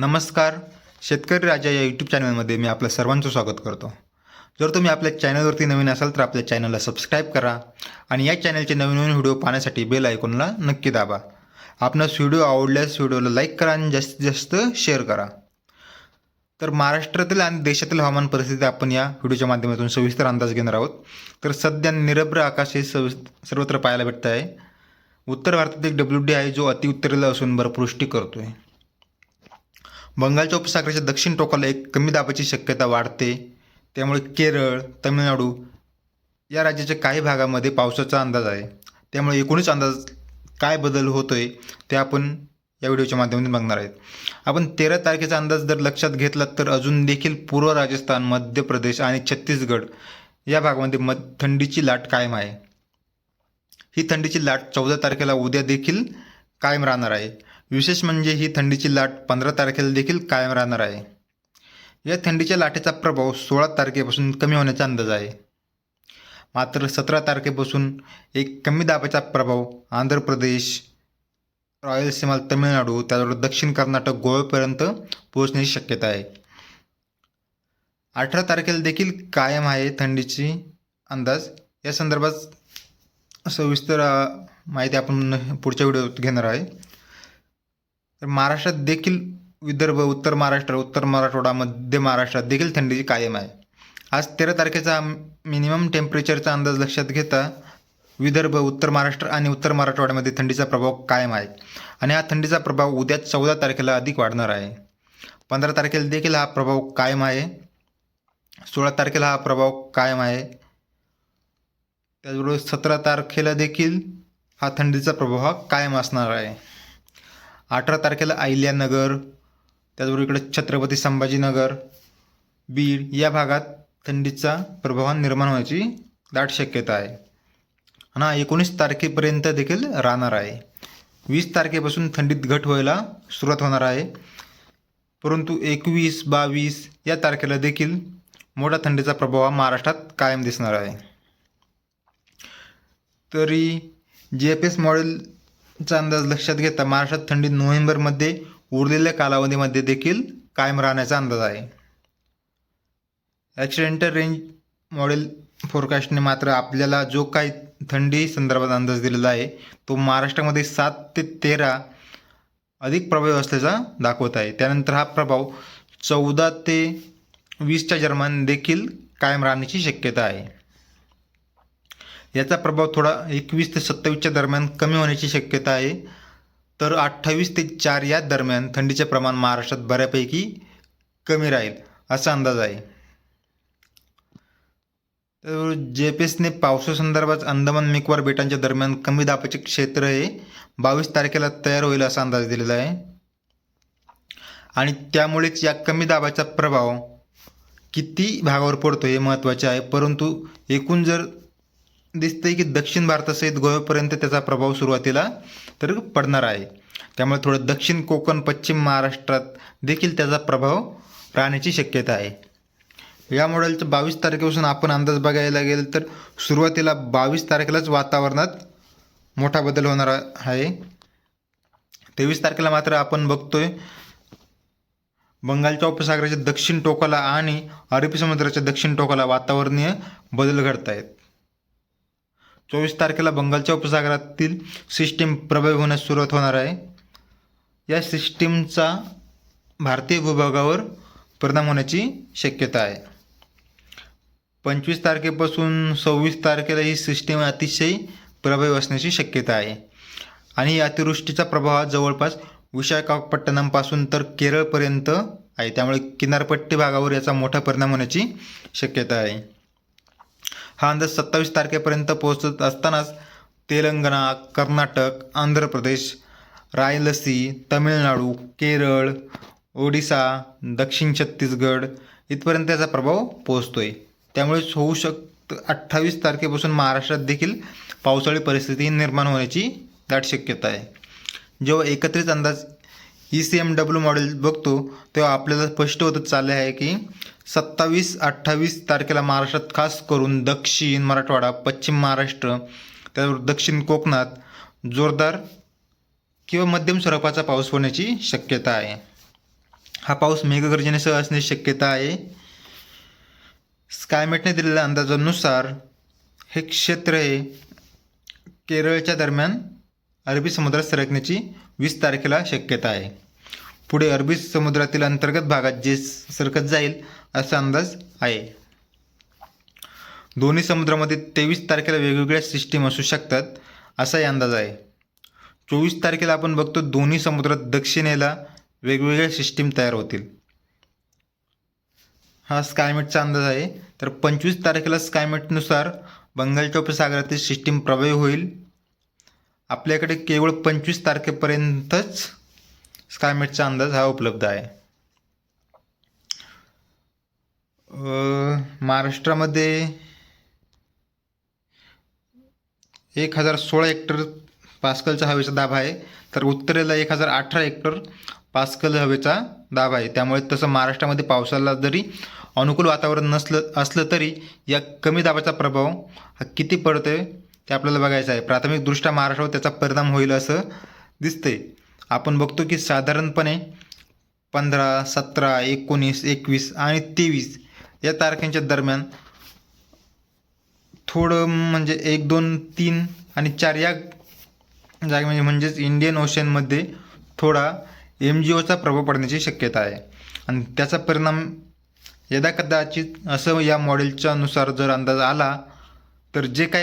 नमस्कार. शेतकरी राजा या यूट्यूब चॅनलमध्ये मी आपलं सर्वांचं स्वागत करतो. जर तुम्ही आपल्या चॅनलवरती नवीन असाल तर आपल्या चॅनलला सबस्क्राईब करा आणि या चॅनलचे नवीन नवीन व्हिडिओ पाहण्यासाठी बेल आयकॉनला नक्की दाबा. आपणास व्हिडिओ आवडल्यास व्हिडिओला लाईक करा आणि जास्तीत जास्त शेअर करा. तर महाराष्ट्रातील आणि देशातील हवामान परिस्थिती आपण या व्हिडिओच्या माध्यमातून सविस्तर अंदाज घेणार आहोत. तर सध्या निरभ्र आकाश हे सवि सर्वत्र पाहायला भेटत आहे उत्तर भारतात एक डब्ल्यू डी आहे जो अतिउत्तरेला असून भरपृष्टी करतो आहे बंगालच्या उपसागराच्या दक्षिण टोकाला एक कमी दाबाची शक्यता वाढते. त्यामुळे केरळ तमिळनाडू या राज्याच्या काही भागामध्ये पावसाचा अंदाज आहे. त्यामुळे एकूणच अंदाज काय बदल होतो आहे ते आपण या व्हिडिओच्या माध्यमातून बघणार आहेत. आपण तेरा तारखेचा अंदाज जर लक्षात घेतला तर अजून देखील पूर्व राजस्थान मध्य प्रदेश आणि छत्तीसगड या भागामध्ये मध थंडीची लाट कायम आहे. ही थंडीची लाट चौदा तारखेला उद्या देखील कायम राहणार आहे. विशेष म्हणजे ही थंडीची लाट पंधरा तारखेला देखील कायम राहणार आहे. या थंडीच्या लाटेचा प्रभाव सोळा तारखेपासून कमी होण्याचा अंदाज आहे. मात्र सतरा तारखेपासून एक कमी दाबाचा प्रभाव आंध्र प्रदेश रायलसीमा तमिळनाडू त्याचबरोबर दक्षिण कर्नाटक गोव्यापर्यंत पोहोचण्याची शक्यता आहे. अठरा तारखेला देखील कायम आहे थंडीची अंदाज. या संदर्भात सविस्तर माहिती आपण पुढच्या व्हिडिओत घेणार आहे. तर महाराष्ट्रात देखील विदर्भ उत्तर महाराष्ट्र उत्तर मराठवाडा मध्य महाराष्ट्रात देखील थंडीची कायम आहे. आज तेरा तारखेचा मिनिमम टेम्परेचरचा अंदाज लक्षात घेता विदर्भ उत्तर महाराष्ट्र आणि उत्तर मराठवाड्यामध्ये थंडीचा प्रभाव कायम आहे. आणि हा थंडीचा प्रभाव उद्या चौदा तारखेला अधिक वाढणार आहे. पंधरा तारखेला देखील हा प्रभाव कायम आहे. सोळा तारखेला हा प्रभाव कायम आहे. त्याचबरोबर सतरा तारखेला देखील हा थंडीचा प्रभाव हा कायम असणार आहे. अठरा तारखेला अहिल्यानगर त्याचबरोबर इकडे छत्रपती संभाजीनगर बीड या भागात थंडीचा प्रभाव निर्माण होण्याची दाट शक्यता आहे. आणि हा एकोणीस तारखेपर्यंत देखील राहणार आहे. वीस तारखेपासून थंडीत घट व्हायला सुरुवात होणार आहे. परंतु एकवीस बावीस या तारखेला देखील मोठा थंडीचा प्रभाव हा महाराष्ट्रात कायम दिसणार आहे. तरी जी एफ एस मॉडेल चा अंदाज लक्षात घेता महाराष्ट्रात थंडी नोव्हेंबरमध्ये उरलेल्या कालावधीमध्ये देखील कायम राहण्याचा अंदाज आहे. ॲक्सिडेंटल रेंज मॉडेल फोरकास्टने मात्र आपल्याला जो काही थंडी संदर्भात अंदाज दिलेला आहे तो महाराष्ट्रामध्ये सात ते तेरा अधिक प्रभाव असल्याचा दाखवत आहे. त्यानंतर हा प्रभाव चौदा ते वीसच्या दरम्यान देखील कायम राहण्याची शक्यता आहे. याचा प्रभाव थोडा एकवीस ते सत्तावीसच्या दरम्यान कमी होण्याची शक्यता आहे. तर अठ्ठावीस ते चार या दरम्यान थंडीचे प्रमाण महाराष्ट्रात बऱ्यापैकी कमी राहील असा अंदाज आहे. तर जे पी एसने पावसासंदर्भात अंदमान निकोबार बेटांच्या दरम्यान कमी दाबाचे क्षेत्र हे बावीस तारखेला तयार होईल असा अंदाज दिलेला आहे. आणि त्यामुळेच या कमी दाबाचा प्रभाव किती भागावर पडतो हे महत्त्वाचे आहे. परंतु एकूण जर दिसतंय की दक्षिण भारतासहित गोव्यापर्यंत त्याचा प्रभाव सुरुवातीला तर पडणार आहे. त्यामुळे थोडं दक्षिण कोकण पश्चिम महाराष्ट्रात देखील त्याचा प्रभाव राहण्याची शक्यता आहे. या मॉडेलचं बावीस तारखेपासून आपण अंदाज बघायला गेलं तर सुरुवातीला बावीस तारखेलाच वातावरणात मोठा बदल होणार आहे. तेवीस तारखेला मात्र आपण बघतोय बंगालच्या उपसागराच्या दक्षिण टोकाला आणि अरबी समुद्राच्या दक्षिण टोकाला वातावरणीय बदल घडत आहेत चोवीस तारखेला बंगालच्या उपसागरातील सिस्टीम प्रभावी होण्यास सुरुवात होणार आहे. या सिस्टीमचा भारतीय भूभागावर परिणाम होण्याची शक्यता आहे. पंचवीस तारखेपासून सव्वीस तारखेला ही सिस्टीम अतिशय प्रभावी असण्याची शक्यता आहे. आणि या अतिवृष्टीचा प्रभाव हा जवळपास विशाखापट्टणमपासून तर केरळपर्यंत आहे. त्यामुळे किनारपट्टी भागावर याचा मोठा परिणाम होण्याची शक्यता आहे. हा अंदाज सत्तावीस तारखेपर्यंत पोहोचत असतानाच तेलंगणा कर्नाटक आंध्र प्रदेश रायलसी तमिळनाडू केरळ ओडिसा दक्षिण छत्तीसगड इथपर्यंत त्याचा प्रभाव पोहोचतो आहे त्यामुळेच होऊ शकतं अठ्ठावीस तारखेपासून महाराष्ट्रात देखील पावसाळी परिस्थिती निर्माण होण्याची दाट शक्यता आहे. जेव्हा एकत्रित अंदाज E C M W model बघतो तेव्हा आपल्याला स्पष्ट होतच चालले आहे की सत्तावीस अठ्ठावीस तारखेला महाराष्ट्रात खास करून दक्षिण मराठवाडा पश्चिम महाराष्ट्र त्याचबरोबर दक्षिण कोकणात जोरदार किंवा मध्यम स्वरूपाचा पाऊस होण्याची शक्यता आहे. हा पाऊस मेघगर्जनेसह असण्याची शक्यता आहे. स्कायमेटने दिलेल्या अंदाजानुसार हे क्षेत्र हे केरळच्या दरम्यान अरबी समुद्रात सरकण्याची वीस तारखेला शक्यता आहे. पुढे अरबी समुद्रातील अंतर्गत भागात जे सरकत जाईल असा अंदाज आहे. दोन्ही समुद्रामध्ये तेवीस तारखेला वेगवेगळ्या सिस्टीम असू शकतात असाही अंदाज आहे. चोवीस तारखेला आपण बघतो दोन्ही समुद्रात दक्षिणेला वेगवेगळ्या सिस्टीम तयार होतील. हा स्कायमेटचा अंदाज आहे. तर पंचवीस तारखेला स्कायमेटनुसार बंगालच्या उपसागरातील सिस्टीम प्रभावी होईल. आपल्याकडे केवळ पंचवीस तारखेपर्यंतच स्कायमेटचा अंदाज हा उपलब्ध आहे. महाराष्ट्रामध्ये एक हजार सोळा हेक्टर पास्कलचा हवेचा दाब आहे तर उत्तरेला एक हजार अठरा हेक्टर पास्कल हवेचा दाब आहे. त्यामुळे तसं महाराष्ट्रामध्ये पावसाला जरी अनुकूल वातावरण नसलं असलं तरी या कमी दाबाचा प्रभाव हा किती पडतोय ते आपल्याला बघायचं आहे. प्राथमिकदृष्ट्या महाराष्ट्रावर त्याचा परिणाम होईल असं दिसते आपण बघतो की साधारणपणे पंधरा सतरा एकोणीस एकवीस आणि तेवीस या तारखांच्या दरम्यान थोडं म्हणजे एक दोन तीन आणि चार या जागे म्हणजे म्हणजेच इंडियन ओशनमध्ये थोडा एम जी ओचा प्रभाव पडण्याची शक्यता आहे. आणि त्याचा परिणाम यदा कदाचित असं या मॉडेलच्या नुसार जर अंदाज आला तर जे काही